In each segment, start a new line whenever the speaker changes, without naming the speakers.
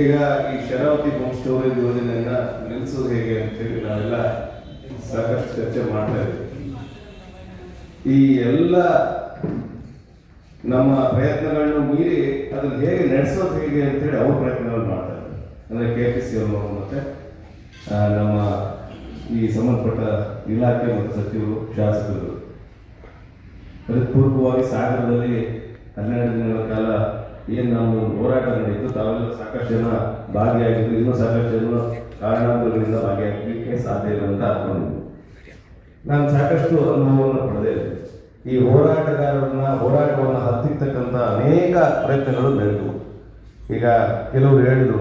ಈಗ ಈ Sharavati home storage ಯೋಜನೆಯನ್ನ ನಿಲ್ಲಿಸೋದು ಹೇಗೆ ಅಂತೇಳಿ ನಾವೆಲ್ಲ ಸಾಕಷ್ಟು ಚರ್ಚೆ ಮಾಡ್ತಾ ಇದ್ದೀವಿ. ಈ ಎಲ್ಲ ನಮ್ಮ ಪ್ರಯತ್ನಗಳನ್ನು ಮೀರಿ ಅದನ್ನ ಹೇಗೆ ನಡೆಸೋದು ಹೇಗೆ ಅಂತೇಳಿ ಅವ್ರ ಪ್ರಯತ್ನಗಳು ಮಾಡ್ತಾ ಇದ್ದಾರೆ. ಅಂದ್ರೆ ಕೆ ಪಿ ಸಿ ಅವರು ಮತ್ತು ನಮ್ಮ ಈ ಸಂಬಂಧಪಟ್ಟ ಇಲಾಖೆ ಮತ್ತು ಸಚಿವರು, ಶಾಸಕರು. ಅದಕ್ಕೆ ಪೂರ್ವವಾಗಿ ಸಾಗರದಲ್ಲಿ ಹನ್ನೆರಡು ದಿನಗಳ ಕಾಲ ಏನು ನಾವು ಹೋರಾಟ ನಡೆಯಿತು, ತಾವೆಲ್ಲ ಸಾಕಷ್ಟು ಜನ ಭಾಗಿಯಾಗಿದ್ದು, ಇನ್ನೂ ಸಾಕಷ್ಟು ಜನ ಕಾರಣಾಂತರಗಳಿಂದ ಭಾಗಿಯಾಗಲಿಕ್ಕೆ ಸಾಧ್ಯ ಇಲ್ಲ ಅಂತ ಅನ್ಕೊಂಡಿದ್ದೆ. ನಾನು ಸಾಕಷ್ಟು ಅನುಭವವನ್ನು ಪಡೆದೆ. ಈ ಹೋರಾಟಗಾರರನ್ನ, ಹೋರಾಟವನ್ನು ಹತ್ತಿರ್ತಕ್ಕಂಥ ಅನೇಕ ಪ್ರಯತ್ನಗಳು ನಡೆದವು. ಈಗ ಕೆಲವರು ಹೇಳಿದರು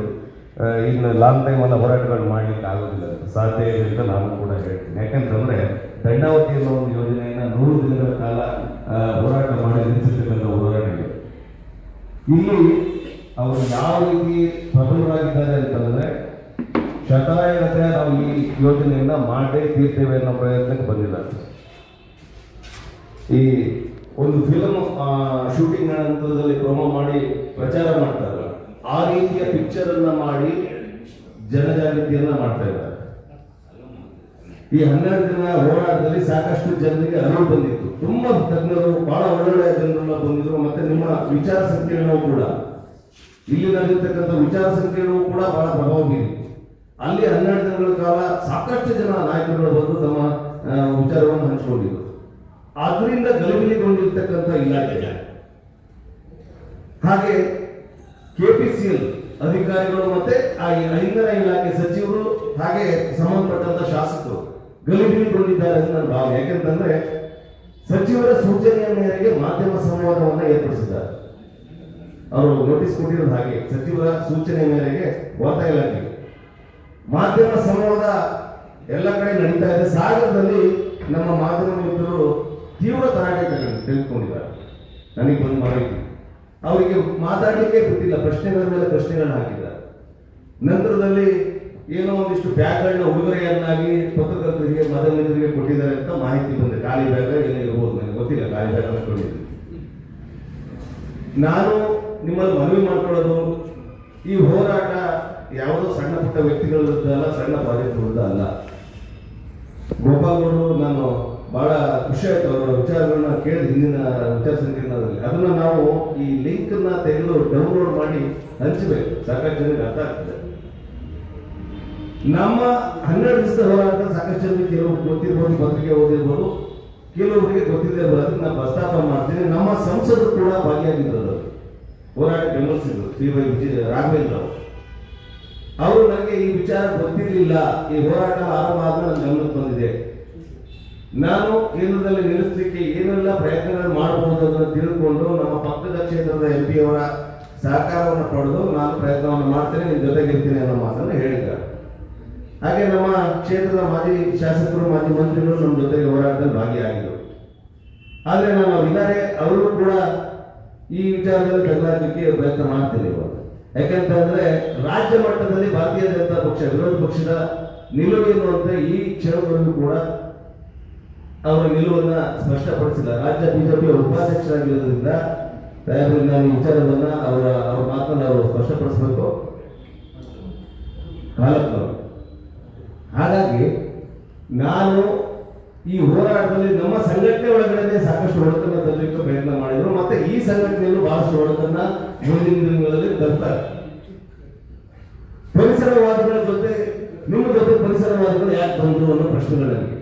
ಇನ್ನು ಲಾಂಗ್ ಟೈಮ್ ಎಲ್ಲ ಹೋರಾಟಗಳು ಮಾಡ್ಲಿಕ್ಕೆ ಆಗೋದಿಲ್ಲ, ಸಾಧ್ಯ ಇದೆ ಅಂತ ನಾನು ಕೂಡ ಹೇಳ್ತೀನಿ. ಯಾಕಂತಂದರೆ, ದಂಡಾವತಿ ಅನ್ನೋ ಒಂದು ಯೋಜನೆಯನ್ನ ನೂರು ದಿನಗಳ ಕಾಲ ಆ, ಹೋರಾಟ ಮಾಡಿ ನಿಲ್ಲಿಸಿರ್ತಕ್ಕಂಥ ಹೋರಾಟಗಳು ಇಲ್ಲಿ ಅವರು ಯಾವ ರೀತಿ ಪ್ರಬಲರಾಗಿದ್ದಾರೆ ಅಂತಂದ್ರೆ ಶತಾಯಗತೆ ನಾವು ಈ ಯೋಜನೆಯನ್ನ ಮಾಡೇ ತೀರ್ತೇವೆ ಅನ್ನೋ ಪ್ರಯತ್ನಕ್ಕೆ ಬಂದಿದ್ದಾರೆ ಈ ಒಂದು ಫಿಲಮ್ ಶೂಟಿಂಗ್ ಹಂತದಲ್ಲಿ ಪ್ರೊಮೋ ಮಾಡಿ ಪ್ರಚಾರ ಮಾಡ್ತಾರೆ ಆ ರೀತಿಯ ಪಿಕ್ಚರ್ ಅನ್ನ ಮಾಡಿ ಜನಜಾಗೃತಿಯನ್ನ ಮಾಡ್ತಾ ಇದ್ದಾರೆ. ಈ ಹನ್ನೆರಡು ದಿನ ಹೋರಾಟದಲ್ಲಿ ಸಾಕಷ್ಟು ಜನರಿಗೆ ಅರಿವು ಬಂದಿತ್ತು. ತುಂಬಾ ತಜ್ಞರು, ಬಹಳ ಜನರೆಲ್ಲ ಬಂದಿದ್ರು ಮತ್ತೆ ನಿಮ್ಮ ವಿಚಾರ ಸಂಕಿರಣವು ಕೂಡ. ಇಲ್ಲಿ ನಡೆದಿರ್ತಕ್ಕಂಥ ವಿಚಾರ ಸಂಕಿರಣವು ಕೂಡ ಬಹಳ ಪ್ರಭಾವ ಬೀರಿ ಅಲ್ಲಿ ಹನ್ನೆರಡು ದಿನಗಳ ಕಾಲ ಸಾಕಷ್ಟು ಜನ ನಾಯಕರುಗಳು ಬಂದು ತಮ್ಮ ವಿಚಾರವನ್ನ ಹಂಚಿಕೊಂಡಿದ್ರು. ಅದರಿಂದ ಗಲಭೆಗೊಂಡಿರ್ತಕ್ಕಂಥ ಇಲಾಖೆ ಹಾಗೆ ಕೆಪಿಸಿಎಲ್ ಅಧಿಕಾರಿಗಳು ಮತ್ತೆ ಆ ಇಂಧನ ಇಲಾಖೆ ಸಚಿವರು ಹಾಗೆ ಸಂಬಂಧಪಟ್ಟಂತ ಶಾಸಕರು ಗಲಿಬಿಲಿಗೊಂಡಿದ್ದಾರೆ ಅಂತ ನನ್ನ ಭಾವನೆ. ಯಾಕೆಂತಂದ್ರೆ ಸಚಿವರ ಸೂಚನೆಯ ಮೇರೆಗೆ ಮಾಧ್ಯಮ ಸಂವಾದವನ್ನು ಏರ್ಪಡಿಸಿದ್ದಾರೆ. ಅವರು ನೋಟಿಸ್ ಕೊಟ್ಟಿರೋದು ಹಾಗೆ, ಸಚಿವರ ಸೂಚನೆ ಮೇರೆಗೆ ವಾರ್ತಾ ಇಲಾಖೆ ಮಾಧ್ಯಮ ಸಂವಾದ ಎಲ್ಲ ಕಡೆ ನಡೀತಾ ಇದೆ. ಸಾಗರದಲ್ಲಿ ನಮ್ಮ ಮಾಧ್ಯಮ ಮಿತ್ರರು ತೀವ್ರ ತರಾಟೆ ತೆಗೆದು- ತೆಗೆದುಕೊಂಡಿದ್ದಾರೆ. ನನಗೆ ಬಂದು ಮಾಹಿತಿ. ಅವರಿಗೆ ಮಾತಾಡಲಿಕ್ಕೆ ಬಿಟ್ಟಿಲ್ಲ ಪ್ರಶ್ನೆಗಳ ಮೇಲೆ ಪ್ರಶ್ನೆಗಳನ್ನ ಹಾಕಿದ್ದಾರೆ. ನಂತರದಲ್ಲಿ ಏನೋ ಒಂದಿಷ್ಟು ಬ್ಯಾಗ್ಗಳನ್ನ ಉಡುಗೊರೆಯನ್ನಾಗಿ ಪತ್ರಕರ್ತರಿಗೆ ಮದಲಿಗರಿಗೆ ಕೊಟ್ಟಿದ್ದಾರೆ ಅಂತ ಮಾಹಿತಿ ಬಂದಿದೆ. ಖಾಲಿ ಬ್ಯಾಗ್ ಏನೋ ಇರ್ಬೋದು, ನನಗೆ ಗೊತ್ತಿಲ್ಲ. ಖಾಲಿ ಬ್ಯಾಗ್ ಅನ್ಕೊಂಡಿದ್ದೀನಿ ನಾನು ನಿಮ್ಮಲ್ಲಿ ಮನವಿ ಮಾಡ್ಕೊಳ್ಳೋದು, ಈ ಹೋರಾಟ ಯಾವುದೋ ಸಣ್ಣ ಪುಟ್ಟ ವ್ಯಕ್ತಿಗಳ ಅಲ್ಲ, ಸಣ್ಣ ಪ್ರಾಜೆಕ್ಟ್ ಅಲ್ಲ. ಗೋಪಾಲ್ ನಾನು ಬಹಳ ಖುಷಿ ಆಯ್ತು ಅವರ ವಿಚಾರಗಳನ್ನ ಕೇಳಿದ ಹಿಂದಿನ ವಿಚಾರ ಸಂಕಿರಣದಲ್ಲಿ. ಅದನ್ನ ನಾವು ಈ ಲಿಂಕ್ನ ತೆಗೆದು ಡೌನ್ಲೋಡ್ ಮಾಡಿ ಹಂಚಬೇಕು. ಸಾಕಷ್ಟು ಜನರಿಗೆ ಅರ್ಥ ಆಗ್ತದೆ. ನಮ್ಮ ಹನ್ನೆರಡು ದಿವಸದ ಹೋರಾಟ ಸಾಕಷ್ಟು ಜನರಿಗೆ ಕೆಲವು ಗೊತ್ತಿರ್ಬೋದು ಪತ್ರಿಕೆ ಓದಿರ್ಬೋದು ಕೆಲವರಿಗೆ ಗೊತ್ತಿದೆ ಅದನ್ನ ನಾನು ಪ್ರಸ್ತಾಪ ಮಾಡ್ತೀನಿ ನಮ್ಮ ಸಂಸದರು ಕೂಡ ಭಾಗಿಯಾಗಿದ್ದರು ಅವರು ಹೋರಾಟ ಬೆಂಬಲಿಸಿದ್ರು, ಶ್ರೀ ವೈ ವಿಜಯ ರಾಘವೇಂದ್ರ ಅವರು. ಅವರು ನನಗೆ ಈ ವಿಚಾರ ಗೊತ್ತಿರಲಿಲ್ಲ. ಈ ಹೋರಾಟ ಆರಂಭ ಆದ ನನ್ನ ಗಮನಕ್ಕೆ ಬಂದಿದೆ. ನಾನು ಕೇಂದ್ರದಲ್ಲಿ ನಿಲ್ಲಿಸಲಿಕ್ಕೆ ಏನೆಲ್ಲ ಪ್ರಯತ್ನಗಳು ಮಾಡಬಹುದು ಅನ್ನೋದನ್ನು ತಿಳಿದುಕೊಂಡು ನಮ್ಮ ಪಕ್ಕದ ಕ್ಷೇತ್ರದ ಎಂ ಪಿ ಅವರ ಸಹಕಾರವನ್ನು ಪಡೆದು ನಾನು ಪ್ರಯತ್ನವನ್ನು ಮಾಡ್ತೇನೆ, ನಿಮ್ಮ ಜೊತೆಗಿರ್ತೀನಿ ಅನ್ನೋ ಮಾತನ್ನು ಹೇಳಿದ್ದಾರೆ. ಹಾಗೆ ನಮ್ಮ ಕ್ಷೇತ್ರದ ಮಾಜಿ ಶಾಸಕರು, ಮಾಜಿ ಮಂತ್ರಿಗಳು ನಮ್ಮ ಜೊತೆಗೆ ಹೋರಾಟದಲ್ಲಿ ಭಾಗಿಯಾಗಿದ್ದರು. ಆದರೆ ನಾನು ಅವರಿದ್ದಾರೆ ಅವರು ಕೂಡ ಈ ವಿಚಾರದಲ್ಲಿ ಬೆಂಬಲಿಸಲಿಕ್ಕೆ ಪ್ರಯತ್ನ ಮಾಡ್ತೀನಿ ಇವಾಗ. ಯಾಕಂತಂದ್ರೆ ರಾಜ್ಯ ಮಟ್ಟದಲ್ಲಿ ಭಾರತೀಯ ಜನತಾ ಪಕ್ಷ, ವಿರೋಧ ಪಕ್ಷದ ನಿಲುವು ಅಂತ ಈ ಕ್ಷಣದವರೆಗೂ ಕೂಡ ಅವರ ನಿಲುವನ್ನ ಸ್ಪಷ್ಟಪಡಿಸಿಲ್ಲ. ರಾಜ್ಯ ಬಿಜೆಪಿಯ ಉಪಾಧ್ಯಕ್ಷರಾಗಿರೋದ್ರಿಂದ ನಾನು ಈ ವಿಚಾರವನ್ನ ಅವರ ಅವರ ಮಾತನ್ನ ಅವರು ಸ್ಪಷ್ಟಪಡಿಸಬೇಕು. ಹಾಗಾಗಿ ನಾನು ಈ ಹೋರಾಟದಲ್ಲಿ ನಮ್ಮ ಸಂಘಟನೆ ಒಳಗಡೆ ಸಾಕಷ್ಟು ಒಳಕನ್ನ ತರಲಿಕ್ಕೆ ಪ್ರಯತ್ನ ಮಾಡಿದ್ರು. ಮತ್ತೆ ಈ ಸಂಘಟನೆಯಲ್ಲೂ ಬಹಳಷ್ಟು ಒಳಕನ್ನ ಮುಂದಿನ ದಿನಗಳಲ್ಲಿ ತರ್ತಾರೆ. ಪರಿಸರವಾದಿಗಳ ಜೊತೆ, ನಿಮ್ಮ ಜೊತೆ ಪರಿಸರವಾದಿಗಳು ಯಾಕೆ ಬಂದ್ರು ಅನ್ನೋ ಪ್ರಶ್ನೆಗಳಲ್ಲಿ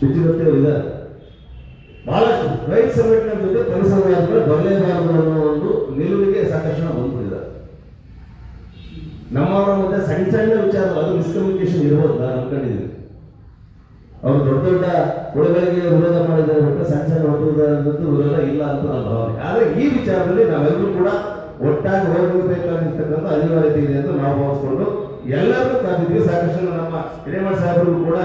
ಬಿಚ್ಚಿರುತ್ತೆ ಇಲ್ಲ ಬಹಳಷ್ಟು ರೈತ ಸಂಘಟನೆ ಜೊತೆ ಪರಿಸರವಾದಿಗಳು ಬರಲೇಬಾರದು ಅನ್ನೋ ಒಂದು ನಿಲುವಿಗೆ ಸಾಕಷ್ಟು ಜನ ಬಂದ್ಬಿಟ್ಟಿದ್ದಾರೆ. ನಮ್ಮವರ ಮಧ್ಯೆ ಸಣ್ಣ ಸಣ್ಣ ವಿಚಾರ ಅದು ಮಿಸ್ಕಮ್ಯುನಿಕೇಶನ್ ಇರಬಹುದು ನಾನು ಅನ್ಕೊಂಡಿದ್ದೀನಿ. ಅವರು ದೊಡ್ಡ ದೊಡ್ಡ ಹುಡುಗರಿಗೆ ವಿರೋಧ ಮಾಡಿದ್ದಾರೆ ಬಿಟ್ಟು ಸಣ್ಣ ಸಣ್ಣ ಹುಡುಗರದ್ದು ವಿರೋಧ ಇಲ್ಲ ಅಂತ ನನ್ನ ಭಾವನೆ. ಆದ್ರೆ ಈ ವಿಚಾರದಲ್ಲಿ ನಾವೆಲ್ಲರೂ ಕೂಡ ಒಟ್ಟಾಗಿ ಹೋಗಬೇಕಾಗಿರ್ತಕ್ಕಂಥ ಅನಿವಾರ್ಯತೆ ಇದೆ ಅಂತ ನಾವು ಭಾವಿಸ್ಕೊಂಡು ಎಲ್ಲರೂ ಕರೆದಿದ್ವಿ ಸಾಕಷ್ಟು ನಮ್ಮ ಹಿರೇಮಠ ಸಾಹೇಬರು ಕೂಡ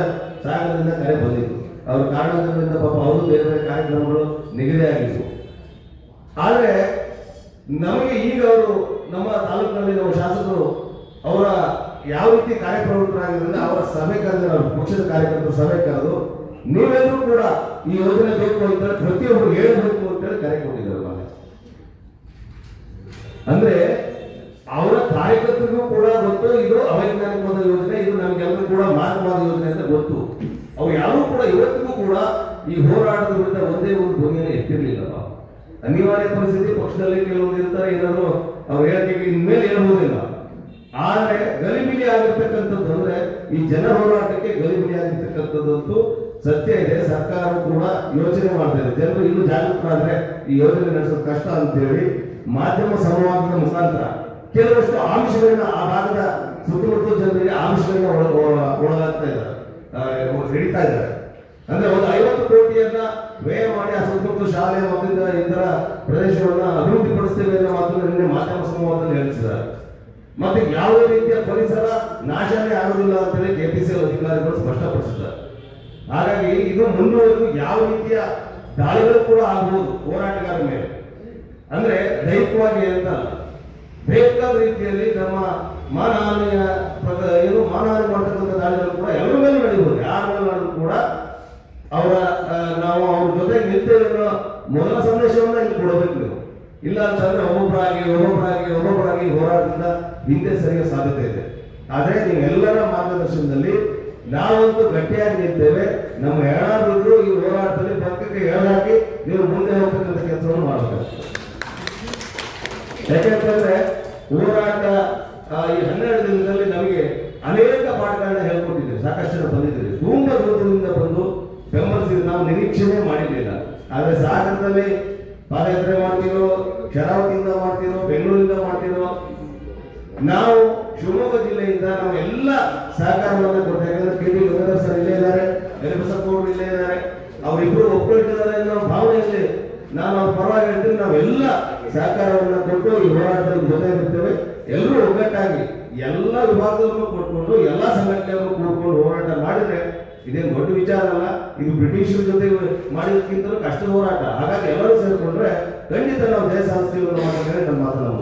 ಸಾಗರದಿಂದ ಕರೆ ಬಂದಿದ್ರು ಅವ್ರ ಕಾರಣದಿಂದ ಪಾಪ ಅವರು ಬೇರೆ ಬೇರೆ ಕಾರ್ಯಕ್ರಮಗಳು ನಿಗದಿ ಆಗಿದ್ವು. ಆದರೆ ನಮಗೆ ಈಗ ಅವರು ನಮ್ಮ ತಾಲೂಕಿನಲ್ಲಿ ನಮ್ಮ ಶಾಸಕರು ಅವರ ಯಾವ ರೀತಿ ಕಾರ್ಯಪ್ರವೃತ್ತರಾಗಿದ್ರೆ ಅವರ ಸಭೆ ಕರೆದ ಪಕ್ಷದ ಕಾರ್ಯಕರ್ತರು ಸಭೆ ಕರೆದು, ನೀವೆಲ್ಲರೂ ಕೂಡ ಈ ಯೋಜನೆ ಬೇಕು ಅಂತ ಪ್ರತಿಯೊಬ್ಬರು ಹೇಳಬೇಕು ಅಂತ ಹೇಳಿ ಕರೆ ಕೊಟ್ಟಿದ್ದಾರೆ ಅಂದ್ರೆ ಅವರ ಕಾರ್ಯಕರ್ತರಿಗೂ ಕೂಡ ಗೊತ್ತು, ಇದು ಅವೈಜ್ಞಾನಿಕವಾದ ಯೋಜನೆ, ಇದು ನಮಗೆಲ್ಲರೂ ಕೂಡ ಮಾರ್ಗವಾದ ಯೋಜನೆ ಅಂತ ಗೊತ್ತು. ಅವು ಯಾರೂ ಕೂಡ ಇವತ್ತಿಗೂ ಕೂಡ ಈ ಹೋರಾಟದ ವಿರುದ್ಧ ಒಂದೇ ಒಂದು ಧ್ವನಿಯನ್ನು ಎತ್ತಿರ್ಲಿಲ್ಲ ಅನಿವಾರ್ಯ ಪರಿಸ್ಥಿತಿ, ಪಕ್ಷದಲ್ಲಿ ಕೆಲವೊಂದು ಇರ್ತಾರೆ, ಏನಾದ್ರು ಅವ್ರು ಹೇಳ್ತೀವಿ ಇನ್ಮೇಲೆ ಆಗಿರ್ತಕ್ಕಂಥದ್ದು ಅಂದ್ರೆ ಈ ಜನ ಹೋರಾಟಕ್ಕೆ ಗಲಿಬಿಲಿ ಆಗಿರ್ತಕ್ಕಂಥದ್ದು ಸತ್ಯ ಇದೆ. ಸರ್ಕಾರ ಕೂಡ ಯೋಚನೆ ಮಾಡ್ತಾ ಇದೆ. ಜನರು ಇನ್ನು ಜಾಗೃತರಾದ್ರೆ ಈ ಯೋಜನೆ ನಡೆಸೋದು ಕಷ್ಟ ಅಂತೇಳಿ ಮಾಧ್ಯಮ ಸಂವಾದದ ಮುಖಾಂತರ ಕೆಲವಷ್ಟು ಆಮಿಷಗಳನ್ನ ಆ ಭಾಗದ ಸುತ್ತಮುತ್ತ ಜನರಿಗೆ ಆಮಿಷಗಳನ್ನ ಒಳ- ಒಳ- ಒಳಗಾಗ್ತಾ ಇದ್ದಾರೆ. ಹಿಡಿತಾ ಇದ್ದಾರೆ. ಅಂದ್ರೆ ಒಂದು ಐವತ್ತು ಕೋಟಿಯನ್ನ ವ್ಯಯ ಮಾಡಿ ಆ ಸುತ್ತಮುತ್ತ ಶಾಲೆ ಮತ್ತು ಇತರ ಪ್ರದೇಶಗಳನ್ನ ಅಭಿವೃದ್ಧಿ ಪಡಿಸ್ತೇವೆ ಅನ್ನೋ ಮಾತನ್ನು ನಿನ್ನೆ ಮಾಧ್ಯಮ ಸಂವಾದದಲ್ಲಿ ಹೇಳಿಸಿದ್ದಾರೆ ಮತ್ತೆ ಯಾವುದೇ ರೀತಿಯ ಪರಿಸರ ನಾಶನೇ ಆಗುದಿಲ್ಲ ಅಂತೇಳಿ ಕೆಪಿಸಿ ಅಧಿಕಾರಿಗಳು ಸ್ಪಷ್ಟಪಡಿಸಿದ್ದಾರೆ. ಹಾಗಾಗಿ ಇದು ಮುಂದುವರೆದು ಯಾವ ರೀತಿಯ ದಾಳಿಗಳು ಕೂಡ ಆಗಬಹುದು ಹೋರಾಟಗಾರ ಮೇಲೆ. ಅಂದ್ರೆ ದೈಹಿಕವಾಗಿ ಅಂತ. ಬೇಕಾದ ರೀತಿಯಲ್ಲಿ ನಮ್ಮ ಮಾನಹಾನಿಯ ಏನು ಮಾನಹಾನಿ ಮಾಡತಕ್ಕಂಥ ದಾಳಿಗಳು ಕೂಡ ಎಲ್ಲರ ಮೇಲೆ ನಡೆಯಬಹುದು. ಯಾರ ಮೇಲೆ ಕೂಡ ಅವರ ನಾವು ಅವ್ರ ಜೊತೆ ನಿಲ್ತೇವೆ ಮೊದಲ ಸಂದೇಶವನ್ನ ಇಲ್ಲಿ ಕೊಡಬೇಕು ನೀವು. ಇಲ್ಲ ಅಂತಂದ್ರೆ ಒಬ್ಬೊಬ್ಬರಾಗಿ ಒಬ್ಬೊಬ್ಬರಾಗಿ ಒಬ್ಬೊಬ್ಬರಾಗಿ ಹೋರಾಟದಿಂದ ಹಿಂದೆ ಸರಿಯೋ ಸಾಧ್ಯತೆ ಇದೆ. ಆದ್ರೆ ನೀವೆಲ್ಲರ ಮಾರ್ಗದರ್ಶನದಲ್ಲಿ ನಾವಂತೂ ಗಟ್ಟಿಯಾಗಿ ನಿಲ್ತೇವೆ ನಮ್ಮ ಯಾರಾದ್ರೂ ಈ ಹೋರಾಟದಲ್ಲಿ ಪಕ್ಕಕ್ಕೆ ಹೇಳಾಕಿ ನೀವು ಮುಂದೆ ಹೋಗ್ತಕ್ಕಂಥ ಕೆಲಸವನ್ನು ಮಾಡಬೇಕು. ಯಾಕೆಂತಂದ್ರೆ ಹೋರಾಟ ಈ ಹನ್ನೆರಡು ದಿನದಲ್ಲಿ ನಮಗೆ ಅನೇಕ ಪಾಠಗಳನ್ನ ಹೇಳ್ಕೊಟ್ಟಿದ್ದೀವಿ ಸಾಕಷ್ಟು ಜನ ಬಂದಿದ್ದೀವಿ ತುಂಬಾ ದೂರದಿಂದ ಬಂದು ಬೆಂಬಲಿಸಿದ. ನಾವು ನಿರೀಕ್ಷೆನೇ ಮಾಡಿರಲಿಲ್ಲ. ಆದ್ರೆ ಸಾಗರದಲ್ಲಿ ಪಾದಯಾತ್ರೆ ಮಾಡ್ತಿರೋ ಶರಾವತಿಯಿಂದ ಮಾಡ್ತಿರೋ, ಬೆಂಗಳೂರಿಂದ ಮಾಡ್ತಿರೋ, ನಾವು ಶಿವಮೊಗ್ಗ ಜಿಲ್ಲೆಯಿಂದ ನಾವು ಎಲ್ಲ ಸಹಕಾರವನ್ನು ಕೊಡ್ತೇವೆ. ಕೆ ಟಿ ಸರ್ ಇಲ್ಲೇ ಇದ್ದಾರೆ, ಎಲಿಬಸಪ್ಪ ಅವರು ಇಲ್ಲೇ ಇದ್ದಾರೆ. ಅವರಿಬ್ಬರು ಒಪ್ಪಿಟ್ಟಿದ್ದಾರೆ ಅನ್ನೋ ಭಾವನೆಯಲ್ಲಿ ನಾನು ಅವ್ರ ಪರವಾಗಿ ಹೇಳ್ತೀನಿ. ನಾವೆಲ್ಲ ಸಹಕಾರವನ್ನು ಕೊಟ್ಟು ಈ ಹೋರಾಟದಲ್ಲಿ ಜೊತೆ ಇರ್ತೇವೆ ಎಲ್ಲರೂ ಒಗ್ಗಟ್ಟಾಗಿ ಎಲ್ಲ ವಿಭಾಗದಲ್ಲೂ ಕೊಟ್ಕೊಂಡು, ಎಲ್ಲ ಸಂಘಟನೆಗಳು ಕೂಡ್ಕೊಂಡು ಹೋರಾಟ ಮಾಡಿದ್ರೆ ಇದೇನು ದೊಡ್ಡ ವಿಚಾರ ಅಲ್ಲ. ಇದು ಬ್ರಿಟಿಷರ ಜೊತೆ ಮಾಡಿದಕ್ಕಿಂತಲೂ ಕಷ್ಟದ ಹೋರಾಟ. ಹಾಗಾಗಿ ಎಲ್ಲರೂ ಸೇರಿಕೊಂಡ್ರೆ ಖಂಡಿತ ನಾವು ಜಯ ಸಾಧಿಸ್ತೀವಿ ಅನ್ನೋ ಮಾತನ್ನ ನಮ್ಮ ಮಾತನ್ನು